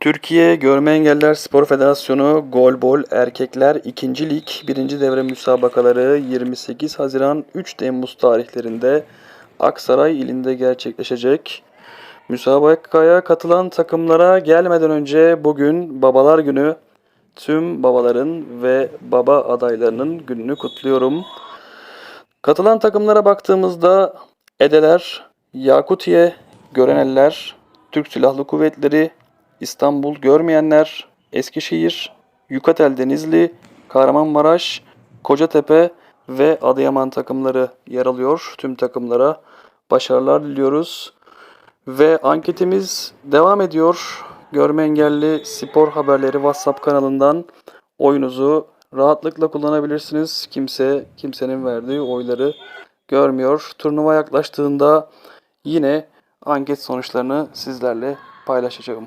Türkiye Görme Engeller Spor Federasyonu Golbol Erkekler 2. Lig 1. devre müsabakaları 28 Haziran 3 Temmuz tarihlerinde Aksaray ilinde gerçekleşecek. Müsabakaya katılan takımlara gelmeden önce bugün Babalar Günü. Tüm babaların ve baba adaylarının gününü kutluyorum. Katılan takımlara baktığımızda Edeler, Yakutiye, Göreneller, Türk Silahlı Kuvvetleri, İstanbul Görmeyenler, Eskişehir, Yukatel Denizli, Kahramanmaraş, Kocatepe ve Adıyaman takımları yer alıyor. Tüm takımlara başarılar diliyoruz. Ve anketimiz devam ediyor. Görme engelli spor haberleri WhatsApp kanalından oyunuzu rahatlıkla kullanabilirsiniz. Kimse kimsenin verdiği oyları görmüyor. Turnuva yaklaştığında yine anket sonuçlarını sizlerle paylaşacağım.